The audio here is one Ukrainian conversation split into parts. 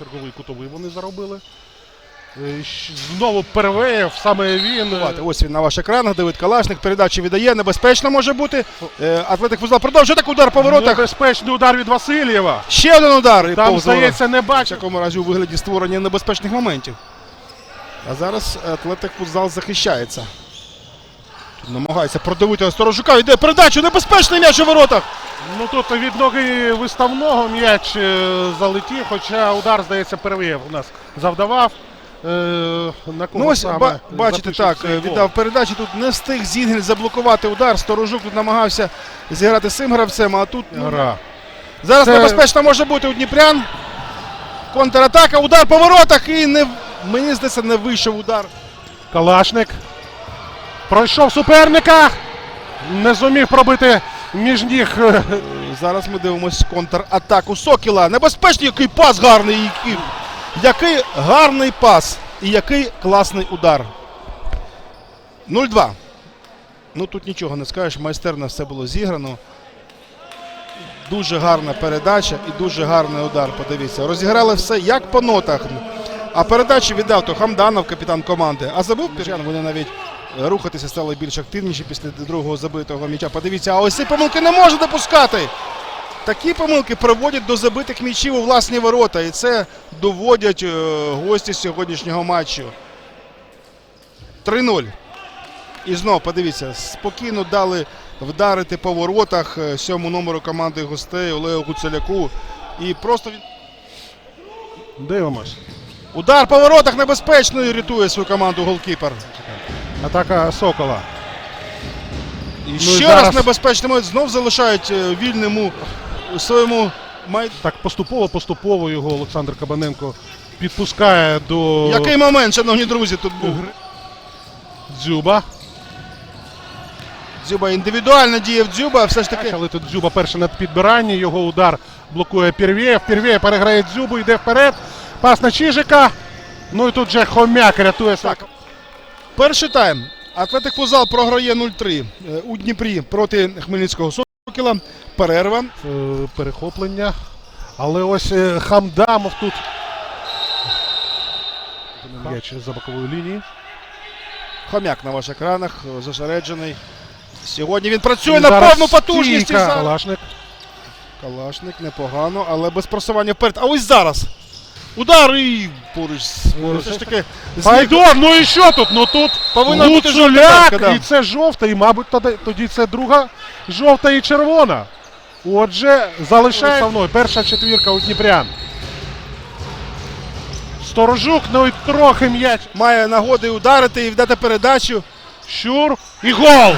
черговий кутовий вони заробили. Е, Знову Перевеєв, саме він. е, Ось він на ваших екранах. Давид Калашник. Передачу віддає. Небезпечно може бути. Е, Атлетик футзал продовжує так удар по воротах. Небезпечний удар від Васильєва. Ще один удар. І Там, здається, не В бачив. якому разі у вигляді створення небезпечних моментів. А зараз Атлетик футзал захищається. Тут намагається продавити Сторожука. Йде передачу. Небезпечний м'яч у воротах. Ну тут від ноги виставного м'яч е, залетів, хоча удар, здається, Перевеєв у нас завдавав. Е, на кого Ну ось саме ба- бачите, так, віддав передачу. Тут не встиг Зінгель заблокувати удар. Сторожук тут намагався зіграти з цим гравцем, а тут ну, Гра. зараз Це- небезпечно може бути у Дніпрян. Контратака, удар по воротах і не мені здається, не вийшов удар. Калашник. Пройшов суперника. Не зумів пробити між ніг. е, Зараз ми дивимося контратаку Сокіла. Небезпечний, який пас гарний. Який, який гарний пас. І який класний удар. 0-2. Ну тут нічого не скажеш. Майстерно все було зіграно. Дуже гарна передача і дуже гарний удар. Подивіться. Розіграли все як по нотах. А передачу віддав то Хамданов, капітан команди. А забув Пірчан, вони навіть рухатися стали більш активніші після другого забитого м'яча. Подивіться, а ось ці помилки не може допускати. Такі помилки приводять до забитих м'ячів у власні ворота. І це доводять е, гості сьогоднішнього матчу. 3-0. І знов подивіться, спокійно дали вдарити по воротах е, сьому номеру команди гостей Олегу Гуцеляку. І просто Дивимось. удар по воротах небезпечно і рятує свою команду голкіпер. Атака Сокола. І і ще зараз- раз небезпечний момент знов залишають е, вільному своєму май... Так поступово-поступово його Олександр Кабаненко підпускає до Який момент, шановні друзі, тут був? Дзюба. Дзюба індивідуально діяв Дзюба, все ж таки. Але тут Дзюба перший на підбиранні, його удар блокує Пірвєєв. Пірвєєв переграє Дзюбу, йде вперед. Пас на Чижика. Ну і тут вже Хомяк рятує Так. Перший тайм. Атлетик Фузал програє 0-3 е, у Дніпрі проти Хмельницького Сокіла. Перерва. е, перехоплення. Але ось е, Хамдамов тут. М'яч за боковою лінії. Хомяк на ваших екранах, зосереджений. Сьогодні він працює І на повну потужність. зараз- Калашник. Калашник непогано, але без просування вперед. А ось зараз. Удар і поруч. з- Все ж таки зміг- ну і що тут? Ну тут Повинна бути жовта Гуцуляк, да. і це жовта, і, мабуть, тоді, тоді це друга жовта і червона. Отже, залишає основною. Перша четвірка у Дніпрян. Сторожук, ну і трохи м'яч. має нагоди ударити і вдати передачу. Щур і гол.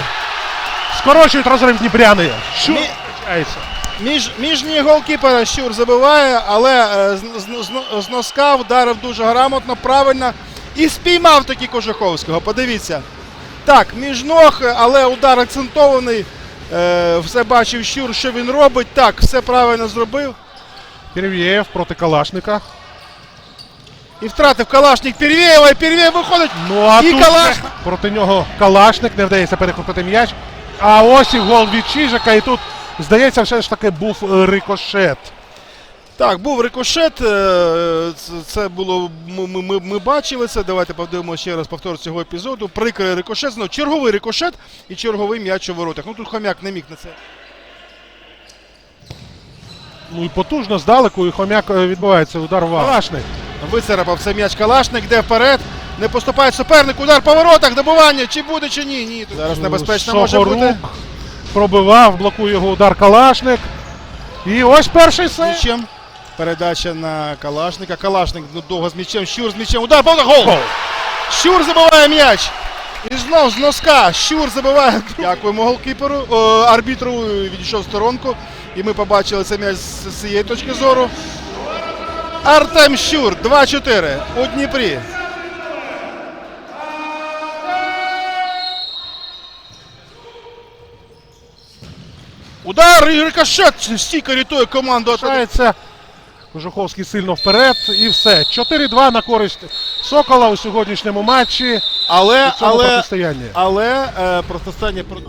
Скорочують розрив Дніпряни. Щур. Втрачається. Між, між ніг голкіпера Щур забиває, але е, з, з, з, з носка вдарив дуже грамотно, правильно. І спіймав таки Кожуховського. Подивіться. Так, між ног, але удар акцентований. Е, все бачив Щур, що він робить. Так, все правильно зробив. Перевєєв проти Калашника. І втратив Калашник Пірвєєва, і Пірвєєв виходить. Ну а І тут вже проти нього Калашник не вдається перехопити м'яч. А ось і гол від Чижика. І тут, здається, все ж таки був е, рикошет. Так, був рикошет. е, це- Це було. Ми, ми, ми- бачили це. Давайте подивимося ще раз повтор цього епізоду. Прикрий рикошет. Знову черговий рикошет і черговий м'яч у воротах. Ну тут хомяк не міг на це. Ну і потужно здалеку, і хомяк е, відбувається удар в Калашник. Вицарапав цей м'яч Калашник, йде вперед. Не поступає суперник, удар по воротах, добування. Чи буде, чи ні? Ні. Тут Зараз небезпечно може бути. Пробивав, блокує його удар Калашник. І ось перший сейв. М'ячем. Передача на Калашника. Калашник ну, довго з м'ячем. Щур з м'ячем. Удар, повна гол! Гол. Щур забиває м'яч. І знов з носка. Щур забиває. Дякуємо голкіперу. О, арбітру відійшов сторонку. І ми побачили цей м'яч з цієї точки зору. Артем Щур 2-4 у Дніпрі. Удар і рикошет стійко рятує команду. Залишається. Кожуховський сильно вперед і все. 4-2 на користь Сокола у сьогоднішньому матчі. Але, але, але, але е, протистояння про-